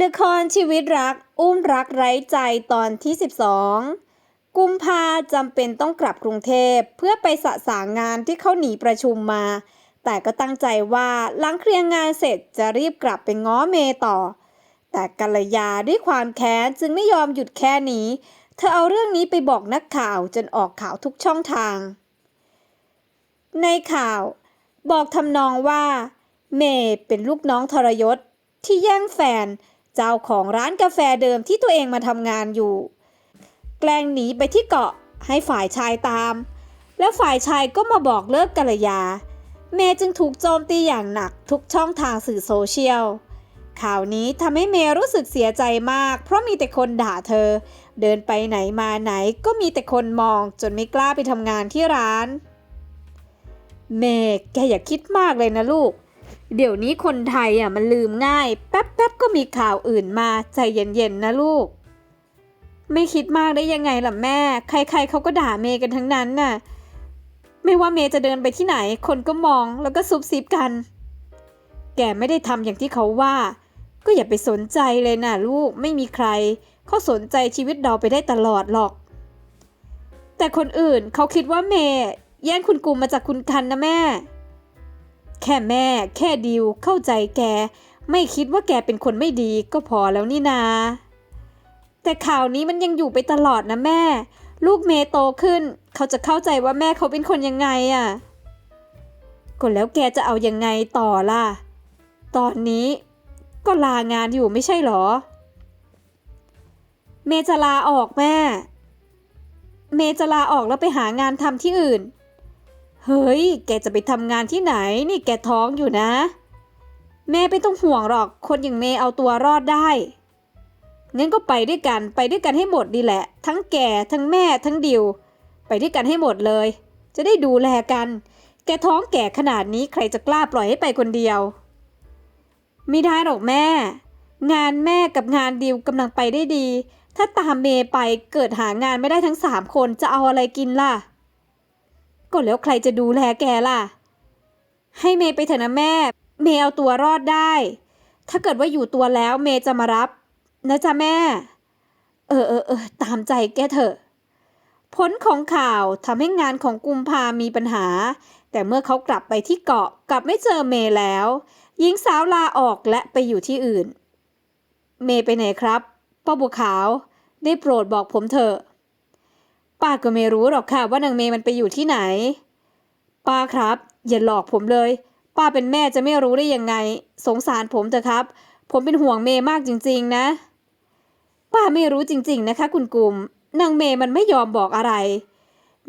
ละครชีวิตรักอุ้มรักไร้ใจตอนที่ 12 กุมภาจำเป็นต้องกลับกรุงเทพเพื่อไปสะสางงานที่เขาหนีประชุมมา แต่ก็ตั้งใจว่าหลังเคลียร์งานเสร็จจะรีบกลับไปง้อเมย์ต่อ แต่กัลยาด้วยความแค้นจึงไม่ยอมหยุดแค่นี้ เธอเอาเรื่องนี้ไปบอกนักข่าวจนออกข่าวทุกช่องทาง ในข่าว บอกทำนองว่า เมย์เป็นลูกน้องทรยศที่แย่งแฟน เจ้าของร้านกาแฟเดิมที่ตัวเองมาทำงานอยู่ แกล้งหนีไปที่เกาะให้ฝ่ายชายตาม แล้วฝ่ายชายก็มาบอกเลิกกัลยา เมย์จึงถูกโจมตีอย่างหนักทุกช่องทางสื่อโซเชียล ข่าวนี้ทำให้เมย์รู้สึกเสียใจมาก เพราะมีแต่คนด่าเธอ เดินไปไหนมาไหนก็มีแต่คนมองจนไม่กล้าไปทำงานที่ร้าน เมย์แกอย่าคิดมากเลยนะลูก เดี๋ยวนี้คนไทยอะมันลืมง่าย แป๊บๆก็มีข่าวอื่นมาใจเย็นๆนะลูก ไม่คิดมากได้ยังไงล่ะแม่ ใครๆเขาก็ด่าเมย์กันทั้งนั้นน่ะ ไม่ว่าเมย์จะเดินไปที่ไหน คนก็มองแล้วก็ซุบซิบกัน แกไม่ได้ทำอย่างที่เขาว่า ก็อย่าไปสนใจเลยนะลูกไม่มีใครเขาสนใจชีวิตเราไปได้ตลอดหรอก แต่คนอื่นเขาคิดว่าเมย์แย่งคุณกุมมาจากคุณกันนะแม่ แค่แม่ แค่ดิวเข้าใจแก ไม่คิดว่าแกเป็นคนไม่ดีก็พอแล้วนี่นา แต่ข่าวนี้มันยังอยู่ไปตลอดนะแม่ ลูกเมย์โตขึ้น เขาจะเข้าใจว่าแม่เขาเป็นคนยังไงอะ่ะก็แล้วแกจะเอายังไงต่อล่ะ ตอนนี้ก็ลางานอยู่ไม่ใช่หรอ เมย์จะลาออกแม่ เมย์จะลาออกแล้วไปหางานทำที่อื่น เฮ้ย แกจะไปทำงานที่ไหน นี่แกท้องอยู่นะ แม่ไม่ต้องห่วงหรอก คนอย่างเมย์เอาตัวรอดได้ งั้นก็ไปด้วยกัน ไปด้วยกันให้หมดดีแหละ ทั้งแก ทั้งแม่ ทั้งดิว ไปด้วยกันให้หมดเลย จะได้ดูแลกัน แกท้องแก่ขนาดนี้ใครจะกล้าปล่อยให้ไปคนเดียว ไม่ได้หรอกแม่ งานแม่กับงานดิวกำลังไปได้ดี ถ้าตามเมย์ไปเกิดหางานไม่ได้ทั้งสามคนจะเอาอะไรกินล่ะ ก็แล้วใครจะดูแลแกล่ะ ให้เมย์ไปเถอะนะแม่ เมย์เอาตัวรอดได้ ถ้าเกิดว่าอยู่ตัวแล้วเมย์จะมารับ นะจ๊ะแม่ เออเออเออตามใจแกเถอะผลของข่าวทำให้งานของกุมภามีปัญหา แต่เมื่อเขากลับไปที่เกาะกลับไม่เจอเมย์แล้วหญิงสาวลาออกและไปอยู่ที่อื่น เมย์ไปไหนครับป้าบัวขาว ได้โปรดบอกผมเถอะ ป้าก็ไม่รู้หรอกค่ะว่านางเมย์มันไปอยู่ที่ไหน ป้าครับ อย่าหลอกผมเลย ป้าเป็นแม่จะไม่รู้ได้ยังไง สงสารผมเถอะครับ ผมเป็นห่วงเมย์มากจริง ๆ นะ ป้าไม่รู้จริง ๆ นะคะ คุณกุมนางเมย์มันไม่ยอมบอกอะไร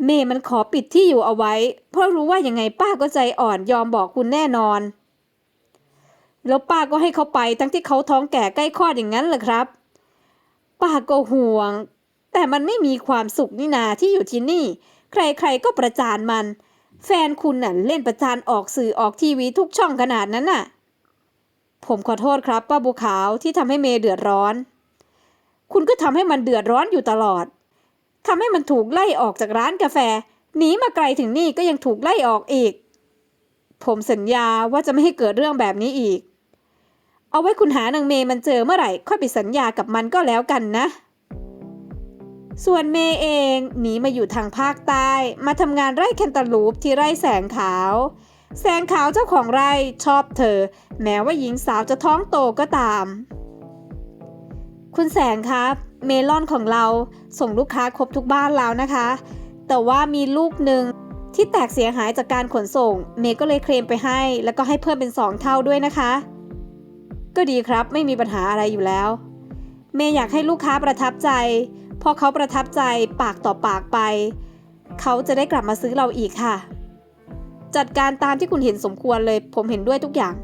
เมย์มันขอปิดที่อยู่เอาไว้ เพราะรู้ว่ายังไงป้าก็ใจอ่อนยอมบอกคุณแน่นอน แล้วป้าก็ให้เขาไปทั้งที่เขาท้องแก่ใกล้คลอดอย่างนั้นเหรอครับ ป้าก็ห่วง มันไม่มีความสุขนี่นาที่อยู่ที่นี่ ใครๆก็ประจานมัน แฟนคุณน่ะเล่นประจานออกสื่อออกทีวีทุกช่องขนาดนั้นน่ะ ผมขอโทษครับป้าบัวขาวที่ทำให้เมย์เดือดร้อน คุณก็ทำให้มันเดือดร้อนอยู่ตลอดทำให้มันถูกไล่ออกจากร้านกาแฟหนีมาไกลถึงนี่ก็ยังถูกไล่ออกอีก ผมสัญญาว่าจะไม่ให้เกิดเรื่องแบบนี้อีก เอาไว้คุณหานางเมย์มันเจอเมื่อไหร่ ค่อยไปสัญญากับมันก็แล้วกันนะ ส่วนเมย์เองหนีมาอยู่ทางภาคใต้ มาทำงานไร่แคนตาลูปที่ไร่แสงขาว แสงขาวเจ้าของไร่ชอบเธอ แม้ว่าหญิงสาวจะท้องโตก็ตาม คุณแสงครับ เมลอนของเราส่งลูกค้าครบทุกบ้านแล้วนะคะ แต่ว่ามีลูกหนึ่งที่แตกเสียหายจากการขนส่ง เมย์ก็เลยเคลมไปให้ แล้วก็ให้เพิ่มเป็น 2 เท่าด้วยนะคะ ก็ดีครับไม่มีปัญหาอะไรอยู่แล้ว เมย์อยากให้ลูกค้าประทับใจ พอเขาประทับใจปากต่อปากไป เขาจะได้กลับมาซื้อเราอีกค่ะ จัดการตามที่คุณเห็นสมควรเลย ผมเห็นด้วยทุกอย่าง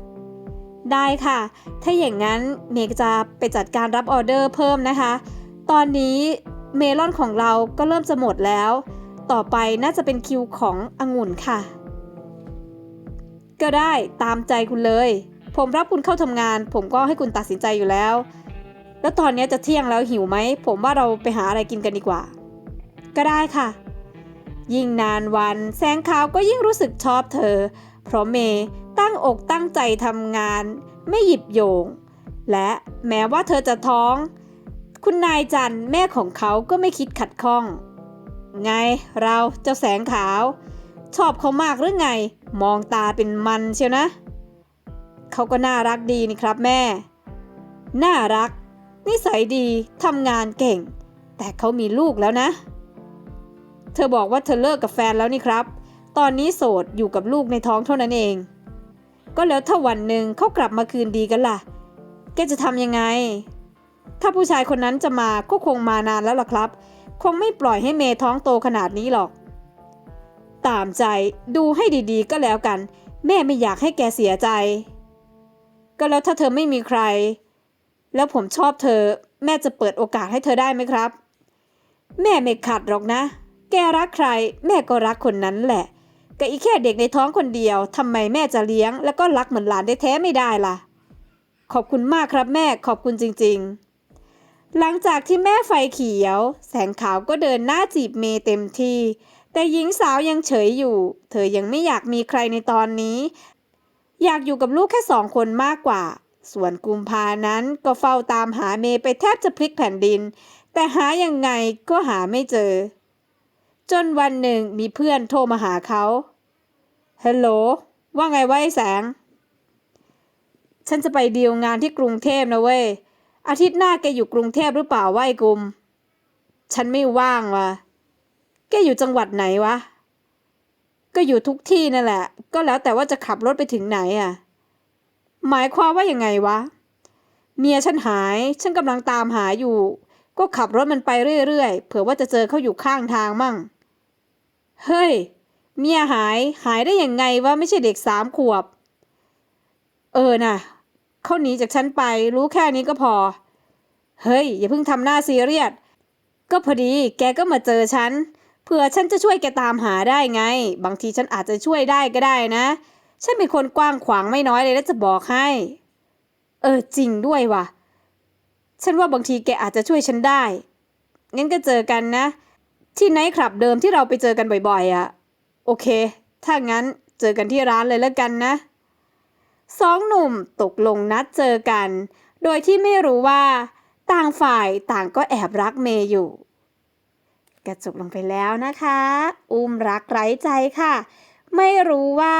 ได้ค่ะ ถ้าอย่างนั้นเมย์จะไปจัดการรับออเดอร์เพิ่มนะคะ ตอนนี้เมลอนของเราก็เริ่มจะหมดแล้ว ต่อไปน่าจะเป็นคิวขององุ่นค่ะ ก็ได้ตามใจคุณเลย ผมรับคุณเข้าทำงาน ผมก็ให้คุณตัดสินใจอยู่แล้ว แล้วตอนนี้จะเที่ยงแล้วหิวไหม ผมว่าเราไปหาอะไรกินกันดีกว่า ก็ได้ค่ะ ยิ่งนานวันแสงขาวก็ยิ่งรู้สึกชอบเธอ เพราะเมย์ตั้งอกตั้งใจทำงาน ไม่หยิบโยง และแม้ว่าเธอจะท้อง คุณนายจันแม่ของเขาก็ไม่คิดขัดข้อง ไงเราเจ้าแสงขาว ชอบเขามากหรือไง มองตาเป็นมันเชียวนะ เขาก็น่ารักดีนี่ครับแม่ น่ารัก นิสัยดีทำงานเก่ง แต่เขามีลูกแล้วนะ เธอบอกว่าเธอเลิกกับแฟนแล้วนี่ครับ ตอนนี้โสดอยู่กับลูกในท้องเท่านั้นเอง ก็แล้วถ้าวันหนึ่งเขากลับมาคืนดีกันล่ะ แกจะทำยังไง ถ้าผู้ชายคนนั้นจะมาก็คงมานานแล้วล่ะครับ คงไม่ปล่อยให้เมย์ท้องโตขนาดนี้หรอก ตามใจดูให้ดีๆ ก็แล้วกัน แม่ไม่อยากให้แกเสียใจ ก็แล้วถ้าเธอไม่มีใคร แล้วผมชอบเธอ แม่จะเปิดโอกาสให้เธอได้ไหมครับ แม่ไม่ขัดหรอกนะ แกรักใคร แม่ก็รักคนนั้นแหละก็อีแค่เด็กในท้องคนเดียวทำไมแม่จะเลี้ยง แล้วก็รักเหมือนหลานได้แท้ไม่ได้ล่ะ ขอบคุณมากครับแม่ขอบคุณจริง ๆ หลังจากที่แม่ไฟเขียว แสงขาวก็เดินหน้าจีบเมย์เต็มที่ แต่หญิงสาวยังเฉยอยู่ เธอยังไม่อยากมีใครในตอนนี้ อยากอยู่กับลูกแค่สองคนมากกว่า ส่วนกุมภานั้นก็เฝ้าตามหาเมไปแทบจะพลิกแผ่นดิน แต่หายังไงก็หาไม่เจอ จนวันหนึ่งมีเพื่อนโทรมาหาเขาฮัลโหลว่าไงวะไอ้แสง ฉันจะไปดีลงานที่กรุงเทพนะเว้ย อาทิตย์หน้าแกอยู่กรุงเทพหรือเปล่าวะไอ้กุม ฉันไม่ว่างว่ะ แกอยู่จังหวัดไหนวะ ก็อยู่ทุกที่นั่นแหละ ก็แล้วแต่ว่าจะขับรถไปถึงไหนอะ หมายความว่ายังไงวะ เมียฉันหาย ฉันกำลังตามหาอยู่ ก็ขับรถมันไปเรื่อยๆ เผื่อว่าจะเจอเขาอยู่ข้างทางมั่ง เฮ้ย เมียหาย หายได้ยังไงวะ ไม่ใช่เด็กสามขวบ เออน่ะ เขาหนีจากฉันไป รู้แค่นี้ก็พอ เฮ้ย อย่าเพิ่งทำหน้าซีเรียส ก็พอดี แกก็มาเจอฉัน เผื่อฉันจะช่วยแกตามหาได้ไง บางทีฉันอาจจะช่วยได้ก็ได้นะ ฉันเป็นคนกว้างขวางไม่น้อยเลยนะจะบอกให้ เออจริงด้วยว่ะ ฉันว่าบางทีแกอาจจะช่วยฉันได้ งั้นก็เจอกันนะ ที่ไนท์คลับเดิมที่เราไปเจอกันบ่อยๆอะ่ะ โอเค ถ้างั้นเจอกันที่ร้านเลยแล้วกันนะสองหนุ่มตกลงนัดเจอกัน โดยที่ไม่รู้ว่า ต่างฝ่ายต่างก็แอบรักเมย์อยู่กระจบลงไปแล้วนะคะ อุ้มรักไร้ใจค่ะ ไม่รู้ว่า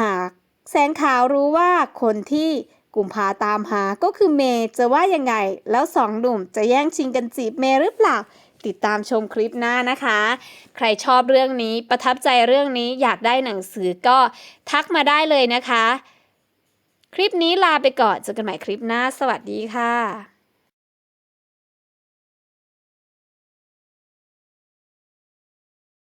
หากแสงขาวรู้ว่าคนที่กุมภาตามหาก็คือเมย์จะว่ายังไง แล้วสองหนุ่มจะแย่งชิงกันจีบเมย์หรือเปล่า ติดตามชมคลิปหน้านะคะ ใครชอบเรื่องนี้ประทับใจเรื่องนี้อยากได้หนังสือก็ทักมาได้เลยนะคะ คลิปนี้ลาไปก่อนเจอกันใหม่คลิปหน้า สวัสดีค่ะ